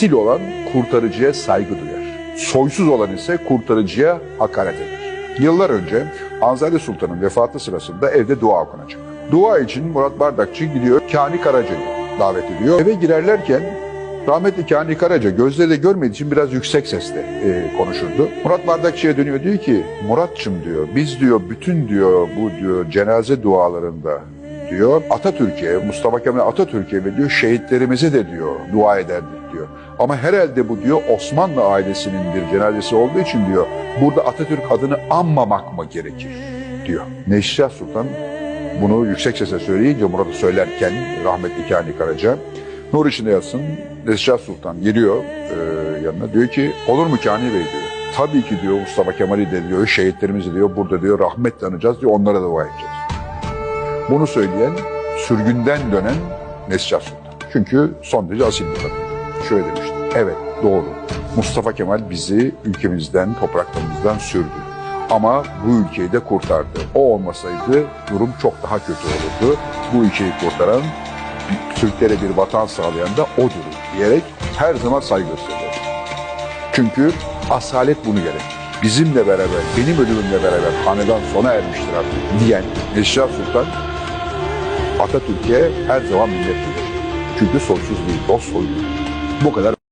asil olan kurtarıcıya saygı duyar. Soysuz olan ise kurtarıcıya hakaret eder. Yıllar önce Anzali Sultan'ın vefatı sırasında evde dua okunacak. Dua için Murat Bardakçı gidiyor Kani Karaca'yı davet ediyor. Eve girerlerken rahmetli Kani Karaca gözleri de görmediği için biraz yüksek sesle e, konuşurdu. Murat Bardakçı'ya dönüyor diyor ki Muratçım diyor biz diyor bütün diyor bu diyor cenaze dualarında diyor Atatürk'e, Mustafa Kemal Atatürk'e ve diyor şehitlerimize de diyor dua ederdik diyor. Ama herhalde bu diyor Osmanlı ailesinin bir cenazesi olduğu için diyor burada Atatürk adını anmamak mı gerekir diyor. Neşriyat Sultan bunu yüksek sesle söyleyince Murat'ı söylerken rahmetli Kani Karaca nur içinde yatsın Neşriyat Sultan geliyor e, yanına diyor ki olur mu Kani Bey diyor. Tabii ki diyor Mustafa Kemal'i de diyor şehitlerimizi diyor burada diyor rahmetle anacağız diyor onlara da dua edeceğiz. Bunu söyleyen sürgünden dönen Neslihat Sultan. Çünkü son derece asil bir kadın. Şöyle demişti. Evet doğru. Mustafa Kemal bizi ülkemizden, topraklarımızdan sürdü. Ama bu ülkeyi de kurtardı. O olmasaydı durum çok daha kötü olurdu. Bu ülkeyi kurtaran, Türklere bir vatan sağlayan da odur diyerek her zaman saygı gösteriyor. Çünkü asalet bunu gerektirir. Bizimle beraber, benim ölümümle beraber hanedan sona ermiştir artık diyen Neşriyat Sultan Atatürk'e her zaman duyar. Çünkü soysuz değil, dost soylu. Bu kadar